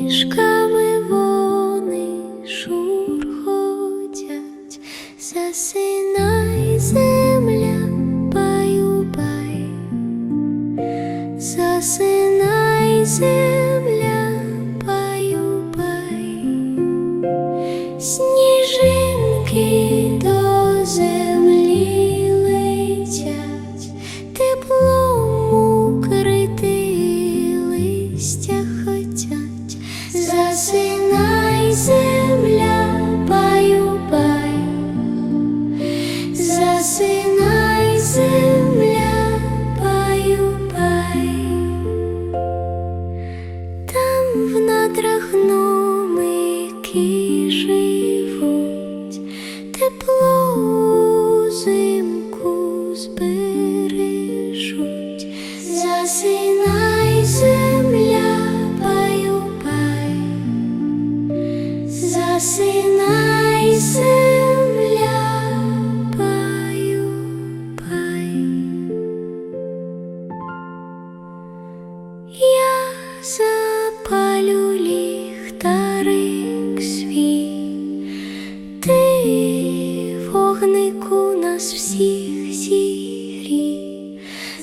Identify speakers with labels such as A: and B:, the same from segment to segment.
A: ніжками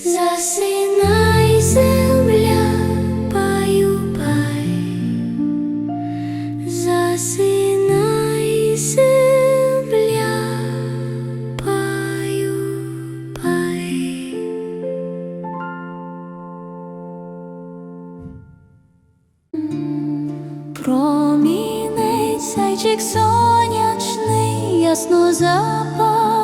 A: засинай земля, баю-бай, засинай земля, баю-бай. Промінець, зайчик сонячний, ясно запали,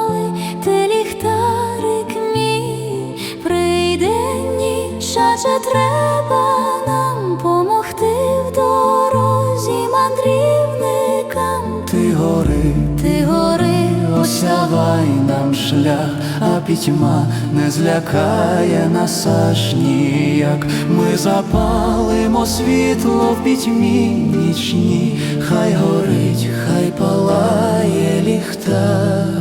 A: треба нам помогти в дорозі мандрівникам.
B: Ти гори,
A: Ти гори
B: осявай нам шлях, а пітьма не злякає нас аж ніяк. Ми запалимо світло в пітьмі нічні, хай горить, хай палає ліхтарик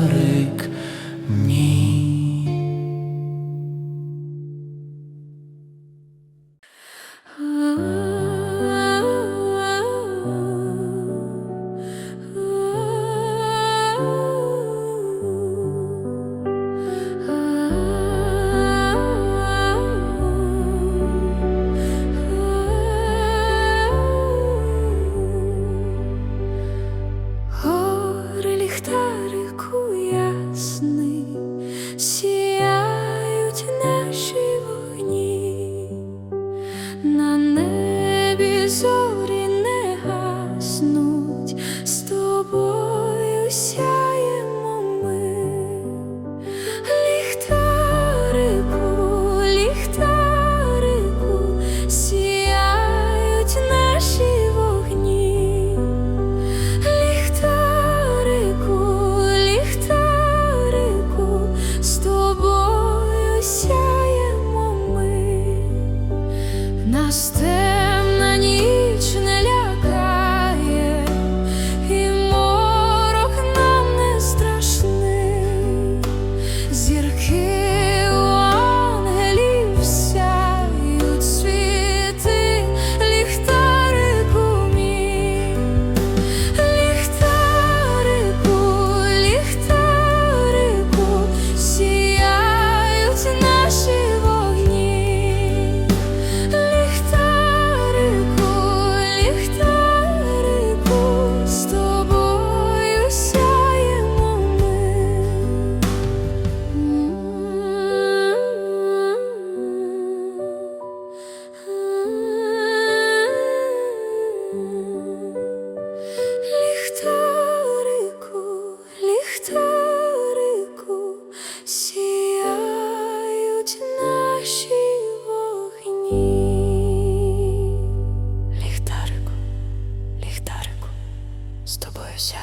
A: 谢。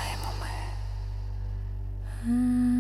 A: Відпочиваємо ми.